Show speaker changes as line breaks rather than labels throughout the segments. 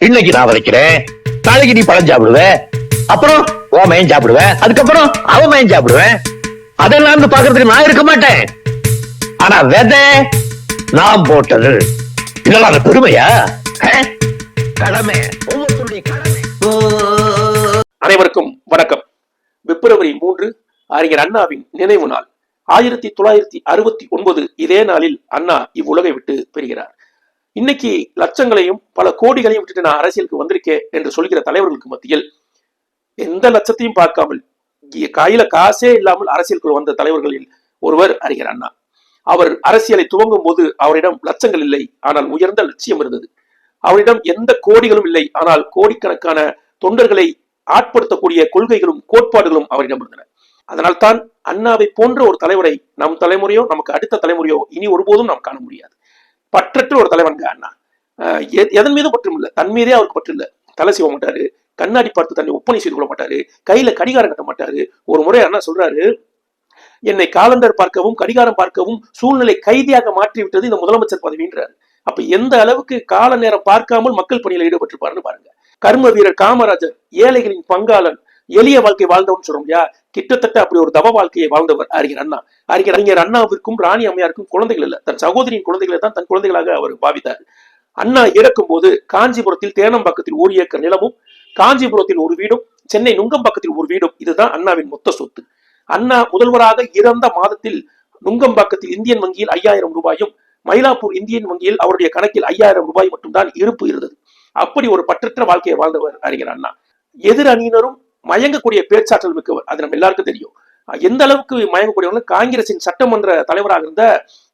இன்னைக்கு நான் வளைக்கிறேன் நாளைக்கு நீ பழம் சாப்பிடுவ. அப்புறம் ஓ மயன் சாப்பிடுவேன் அதுக்கப்புறம் அவ மயன் சாப்பிடுவேன் அதெல்லாம் பாக்குறதுக்கு நான் இருக்க மாட்டேன். ஆனா விதை நான் போட்டது. இதெல்லாம் அந்த பெருமையா? கடமை. ஒவ்வொருத்தருடைய கடமை.
அனைவருக்கும் வணக்கம். பிப்ரவரி மூன்று அறிஞர் அண்ணாவின் நினைவு நாள். ஆயிரத்தி தொள்ளாயிரத்தி அறுபத்தி ஒன்பது இதே நாளில் அண்ணா இவ்வுலகை விட்டு பெறுகிறார். இன்னைக்கு லட்சங்களையும் பல கோடிகளையும் விட்டுட்டு நான் அரசியலுக்கு வந்திருக்கேன் என்று சொல்கிற தலைவர்களுக்கு மத்தியில் எந்த லட்சத்தையும் பார்க்காமல் கையில காசே இல்லாமல் அரசியலுக்குள் வந்த தலைவர்களில் ஒருவர் அறிஞர் அண்ணா. அவர் அரசியலை துவங்கும் போது அவரிடம் லட்சங்கள் இல்லை ஆனால் உயர்ந்த லட்சியம் இருந்தது. அவரிடம் எந்த கோடிகளும் இல்லை ஆனால் கோடிக்கணக்கான தொண்டர்களை ஆட்படுத்தக்கூடிய கொள்கைகளும் கோட்பாடுகளும் அவரிடம் இருந்தன. அதனால் தான் அண்ணாவை போன்ற ஒரு தலைவரை நம் தலைமுறையோ நமக்கு அடுத்த தலைமுறையோ இனி ஒருபோதும் நாம் காண முடியாது. பற்றற்ற ஒரு தலைவன் அண்ணா. அஹ் எதன் மீதும் பற்றும் இல்லை தன் மீதே அவருக்கு பற்று இல்லை தலை செய்ய மாட்டாரு. கண்ணாடி பார்த்து தன்னை ஒப்பனை செய்து கொள்ள மாட்டாரு. கையில கடிகாரம் கட்ட மாட்டாரு. ஒரு முறை அண்ணா சொல்றாரு என்னை காலண்டர் பார்க்கவும் கடிகாரம் பார்க்கவும் சூழ்நிலை கைதியாக மாற்றி விட்டது இந்த முதலமைச்சர் பதவின்றார். அப்ப எந்த அளவுக்கு கால நேரம் பார்க்காமல் மக்கள் பணியில் ஈடுபட்டிருப்பாருன்னு பாருங்க. கர்ம வீரர் காமராஜர் ஏழைகளின் பங்காளன் எளிய வாழ்க்கை வாழ்ந்தவன் சொல்றோம் இல்லையா? கிட்டத்தட்ட அப்படி ஒரு தவ வாழ்க்கையை வாழ்ந்தவர் அறிஞர் அண்ணா. அறிஞர் அறிஞர் அண்ணாவிற்கும் ராணி அம்மையாருக்கும் குழந்தைகள் இல்லை. தன் சகோதரியின் குழந்தைகளை தான் தன் குழந்தைகளாக அவர் பாவித்தார். அண்ணா இறக்கும் போது காஞ்சிபுரத்தில் தேனம்பாக்கத்தில் ஒரு ஏக்கர் நிலமும் காஞ்சிபுரத்தில் ஒரு வீடும் சென்னை நுங்கம்பாக்கத்தில் ஒரு வீடும். இதுதான் அண்ணாவின் மொத்த சொத்து. அண்ணா முதல்வராக இறந்த மாதத்தில் நுங்கம்பாக்கத்தில் இந்தியன் வங்கியில் ஐயாயிரம் ரூபாயும் மயிலாப்பூர் இந்தியன் வங்கியில் அவருடைய கணக்கில் ஐயாயிரம் ரூபாய் மட்டும்தான் இருப்பு இருந்தது. அப்படி ஒரு பற்றற்ற வாழ்க்கையை வாழ்ந்தவர் அறிஞர் அண்ணா. எதிர் அணியினரும் மயங்கக்கூடிய பேச்சாற்றல் மிக்கவர். அது நம்ம எல்லாருக்கும் தெரியும். எந்த அளவுக்கு மயங்கக்கூடியவங்க? காங்கிரசின் சட்டமன்ற தலைவராக இருந்த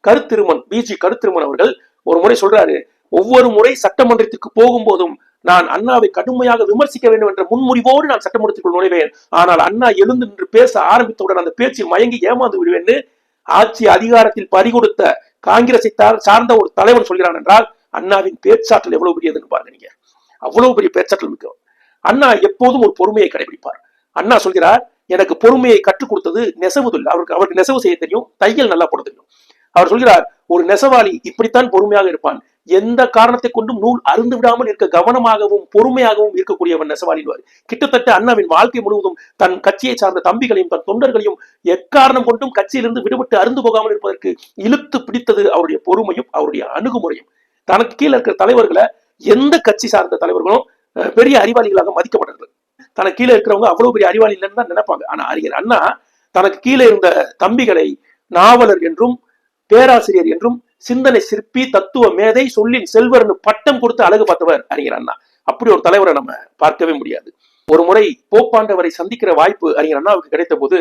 கருத்திருமன் பிஜி கருத்திருமன் அவர்கள் ஒரு முறை சொல்றாரு ஒவ்வொரு முறை சட்டமன்றத்திற்கு போகும்போதும் நான் அண்ணாவை கடுமையாக விமர்சிக்க வேண்டும் என்ற முன்முறிவோடு நான் சட்டமன்றத்திற்குள் நுழைவேன். ஆனால் அண்ணா எழுந்து நின்று பேச ஆரம்பித்தவுடன் அந்த பேச்சில் மயங்கி ஏமாந்து விடுவேன்னு ஆட்சி அதிகாரத்தில் பறிகொடுத்த காங்கிரஸை சார்ந்த ஒரு தலைவன் சொல்கிறான் என்றால் அண்ணாவின் பேச்சாற்றல் எவ்வளவு பெரியதுன்னு பாருங்க நீங்க. அவ்வளவு பெரிய பேச்சாற்றல் மிக்கவர். அண்ணா எப்போதும் ஒரு பொறுமையை கடைபிடிப்பார். அண்ணா சொல்கிறார் எனக்கு பொறுமையை கற்றுக் கொடுத்தது நெசவுதொழில் அவருக்கு அவருக்கு நெசவு செய்ய தெரியும் தையல் நல்லா போட தெரியும். அவர் சொல்கிறார் ஒரு நெசவாளி இப்படித்தான் பொறுமையாக இருப்பான். எந்த காரணத்தை கொண்டும் நூல் அருந்து விடாமல் இருக்க கவனமாகவும் பொறுமையாகவும் இருக்கக்கூடியவன் நெசவாளிவார் கிட்டத்தட்ட அண்ணாவின் வாழ்க்கை முழுவதும் தன் கட்சியை சார்ந்த தம்பிகளையும் தன் தொண்டர்களையும் எக்காரணம் கொண்டும் கட்சியிலிருந்து விடுபட்டு அருந்து போகாமல் இருப்பதற்கு இழுத்து பிடித்தது அவருடைய பொறுமையும் அவருடைய அணுகுமுறையும். தனக்கு கீழே இருக்கிற தலைவர்களை எந்த கட்சி சார்ந்த தலைவர்களும் பெரிய அறிவாளிகளாக மதிக்கப்பட்டார்கள் தனக்கு கீழே இருக்கிறவங்க அவ்வளவு பெரிய அறிவாளி இல்லைன்னு தான் நினைப்பாங்க. ஆனா அறிஞர் அண்ணா தனக்கு கீழே இருந்த தம்பிகளை நாவலர் என்றும் பேராசிரியர் என்றும் சிந்தனை சிற்பி தத்துவ மேதை சொல்லின் செல்வர்னு பட்டம் கொடுத்து அழகு பார்த்தவர் அறிஞர் அண்ணா. அப்படி ஒரு தலைவரை நம்ம பார்க்கவே முடியாது. ஒரு முறை போப்பாண்டவரை சந்திக்கிற வாய்ப்பு அறிஞர் அண்ணாவுக்கு கிடைத்த போது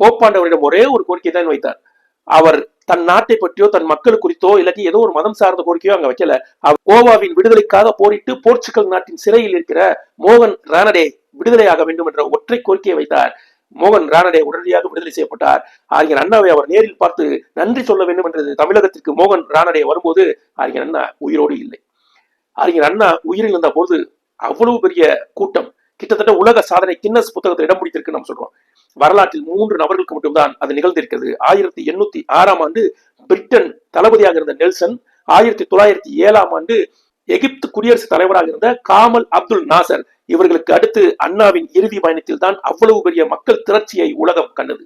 போப்பாண்டவரிடம் ஒரே ஒரு கோரிக்கை தான் வைத்தார். அவர் தன் நாட்டை பற்றியோ தன் மக்கள் குறித்தோ இல்லாட்டி ஏதோ ஒரு மதம் சார்ந்த கோரிக்கையோ அங்க வைக்கல. அவர் கோவாவின் விடுதலைக்காக போரிட்டு போர்ச்சுகல் நாட்டின் சிறையில் இருக்கிற மோகன் ரானடே விடுதலையாக வேண்டும் என்ற ஒற்றை கோரிக்கையை வைத்தார். மோகன் ரானடே உடனடியாக விடுதலை செய்யப்பட்டார். அறிஞர் அண்ணாவை அவர் நேரில் பார்த்து நன்றி சொல்ல வேண்டும் என்றது தமிழகத்திற்கு மோகன் ரானடே வரும்போது அறிஞர் அண்ணா உயிரோடு இல்லை. அறிஞர் அண்ணா உயிரில் இருந்த போது அவ்வளவு பெரிய கூட்டம் கிட்டத்தட்ட உலக சாதனை கின்னஸ் புத்தகத்தில் இடம் பிடித்திருக்கு நம்ம சொல்றோம். வரலாற்றில் மூன்று நபர்களுக்கு மட்டும்தான் அது நிகழ்ந்திருக்கிறது. ஆயிரத்தி எண்ணூத்தி ஆறாம் ஆண்டு பிரிட்டன் தளபதியாக இருந்த நெல்சன் ஆயிரத்தி தொள்ளாயிரத்தி ஏழாம் ஆண்டு எகிப்து குடியரசுத் தலைவராக இருந்த காமல் அப்துல் நாசர் இவர்களுக்கு அடுத்து அண்ணாவின் இறுதி பயணத்தில் தான் அவ்வளவு பெரிய மக்கள் திரட்சியை உலகம் கண்டது.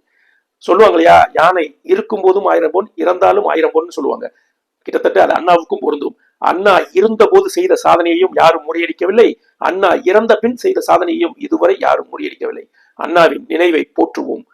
சொல்லுவாங்க இல்லையா? யானை இருக்கும் போதும் ஆயிரம் பொன் இறந்தாலும் ஆயிரம் பொன் சொல்லுவாங்க. கிட்டத்தட்ட அது அண்ணாவுக்கும் பொருந்தும். அண்ணா இருந்த போது செய்த சாதனையையும் யாரும் முறியடிக்கவில்லை. அண்ணா இறந்த பின் செய்த சாதனையையும் இதுவரை யாரும் முறியடிக்கவில்லை. அண்ணாவின் நினைவை போற்றுவோம்.